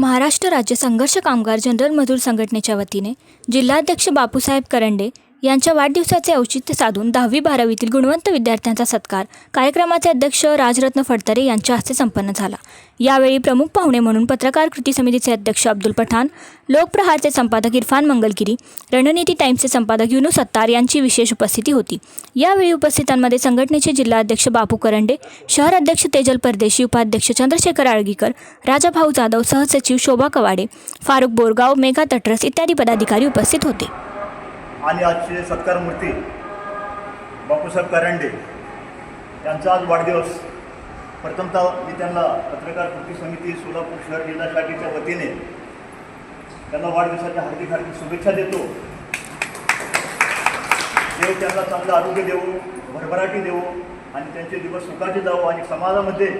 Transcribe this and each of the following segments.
महाराष्ट्र राज्य संघर्ष कामगार जनरल मजूर संघटनेच्या वतीने जिल्हाध्यक्ष बापूसाहेब करंडे यांच्या वाढदिवसाचे औचित्य साधून दहावी बारावीतील गुणवंत विद्यार्थ्यांचा सत्कार. कार्यक्रमाचे अध्यक्ष राजरत्न फडतरे यांच्या हस्ते संपन्न झाला. यावेळी प्रमुख पाहुणे म्हणून पत्रकार कृती समितीचे अध्यक्ष अब्दुल पठाण लोकप्रहारचे संपादक इरफान मंगलगिरी रणनीती टाईम्सचे संपादक युनू सत्तार यांची विशेष उपस्थिती होती. यावेळी उपस्थितांमध्ये संघटनेचे जिल्हाध्यक्ष बापू करंडे शहर अध्यक्ष तेजल परदेशी उपाध्यक्ष चंद्रशेखर आळगीकर राजाभाऊ जाधव सहसचिव शोभा कवाडे फारुख बोरगाव मेघा तटरस इत्यादी पदाधिकारी उपस्थित होते. आणि आजचे सत्कारमूर्ती बापूसाहेब करंडे यांचा आज वाढदिवस. प्रथमतः मी त्यांना पत्रकार कृती समिती सोलापूर शहर जिल्हा शाखेच्या वतीने त्यांना वाढदिवसाच्या हार्दिक हार्दिक शुभेच्छा देतो. देव त्यांना चांगलं आरोग्य देऊ भरभराटी देऊ आणि त्यांचे दिवस सुखाचे जावो. आणि समाजामध्ये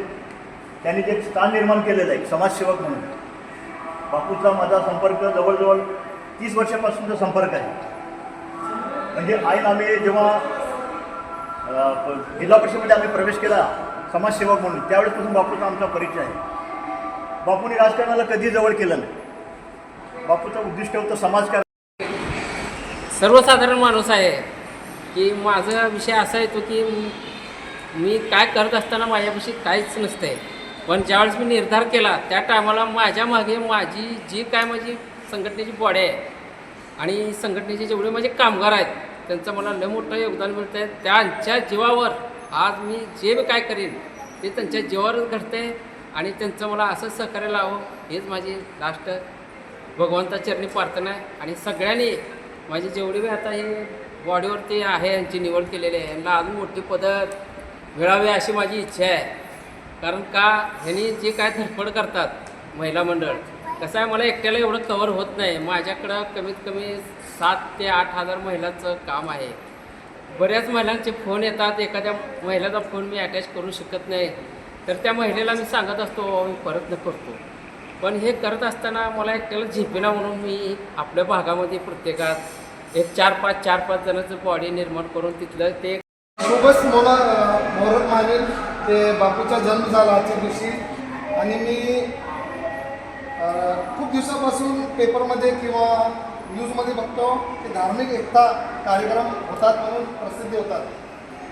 त्यांनी जे स्थान निर्माण केलेलं आहे समाजसेवक म्हणून बापूचा माझा संपर्क जवळजवळ तीस वर्षापासूनचा संपर्क आहे. म्हणजे आईन आम्ही जेव्हा जिल्हा परिषदेमध्ये आम्ही प्रवेश केला समाजसेवक म्हणून त्यावेळेसपासून बापूचा आमचा परिचय आहे. बापूने राजकारणाला कधी जवळ केलं नाही. बापूचं उद्दिष्ट होतं समाजकारण सर्वसाधारण माणूस आहे की माझा विषय असा येतो की मी काय करत असताना माझ्यापाशी काहीच नसतंय. पण ज्यावेळेस मी निर्धार केला त्या टायमाला माझ्या मागे माझी जी काय माझी संघटनेची बॉडी आहे आणि संघटनेचे जेवढे माझे कामगार आहेत त्यांचं मला लय मोठं योगदान मिळतं आहे त्यांच्या जीवावर आज मी जे बी काय करीन ते त्यांच्या जीवावरच घडते आणि त्यांचं मला असंच सहकार्य लावं हेच माझी लास्ट भगवंता चरणी प्रार्थना आहे. आणि सगळ्यांनी माझी जेवढी बी आता हे बॉडीवरती आहे यांची निवड केलेली आहे यांना अजून मोठी पदक मिळावी अशी माझी इच्छा आहे. कारण का ह्यांनी जे काय धडपड करतात महिला मंडळ कसं आहे मला एकट्याला एवढं कवर होत नाही. माझ्याकडं कमीत कमी सात ते आठ हजार महिलांचं काम आहे. बऱ्याच महिलांचे फोन येतात. एखाद्या महिलेचा फोन मी अटॅच करू शकत नाही. तर त्या महिलेला मी सांगत असतो मी मी न करतो. पण हे करत असताना मला एकट्याला झेपेना म्हणून मी आपल्या भागामध्ये प्रत्येकात एक चार पाच चार पाच जणांचं बॉडी निर्माण करून तिथलं ते खूपच मला मोहरत मानेल. ते बापूचा जन्म झाला आजच्या दिवशी. आणि मी खूप दिवसापासून पेपरमध्ये किंवा न्यूजमध्ये बघतो की धार्मिक एकता कार्यक्रम होतात म्हणून प्रसिद्धी होतात.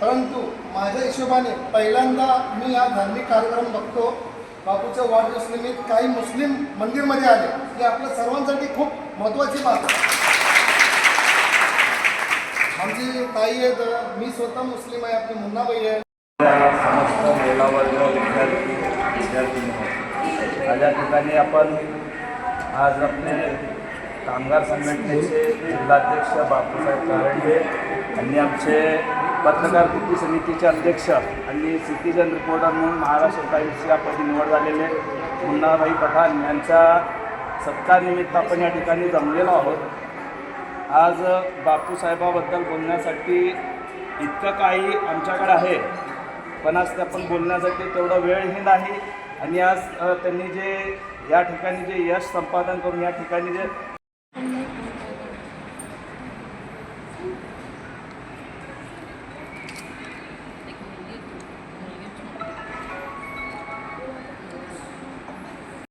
परंतु माझ्या हिशोबाने पहिल्यांदा मी हा धार्मिक कार्यक्रम बघतो. बापूच्या वाढदिवसनिमित्त काही मुस्लिम मंदिरमध्ये आले. ही आपल्या सर्वांसाठी खूप महत्त्वाची बात आहे. आमची ताई आहेत. मी स्वतः मुस्लिम आहे. आपली मुन्नाबाई आहे. समस्त महिला वर्ग विद्यार्थी विद्यार्थी या ठिकाणी आपण आज आपले कामगार संघटनेचे जिल्हाध्यक्ष बापूसाहेब कारंडे आणि आमचे पत्रकार कृती समितीचे अध्यक्ष आणि सिटीजन रिपोर्टर म्हणून महाराष्ट्र टाईम्सची आपण निवड झालेले मुन्नाभाई पठाण यांच्या सत्कारनिमित्त आपण या ठिकाणी जमलेलो आहोत. आज बापूसाहेबाबद्दल बोलण्यासाठी इतकं काही आमच्याकडे आहे पण आज ते आपण बोलण्यासाठी तेवढा वेळही नाही. आणि आज त्यांनी जे या ठिकाणी जे यश संपादन करून या ठिकाणी जे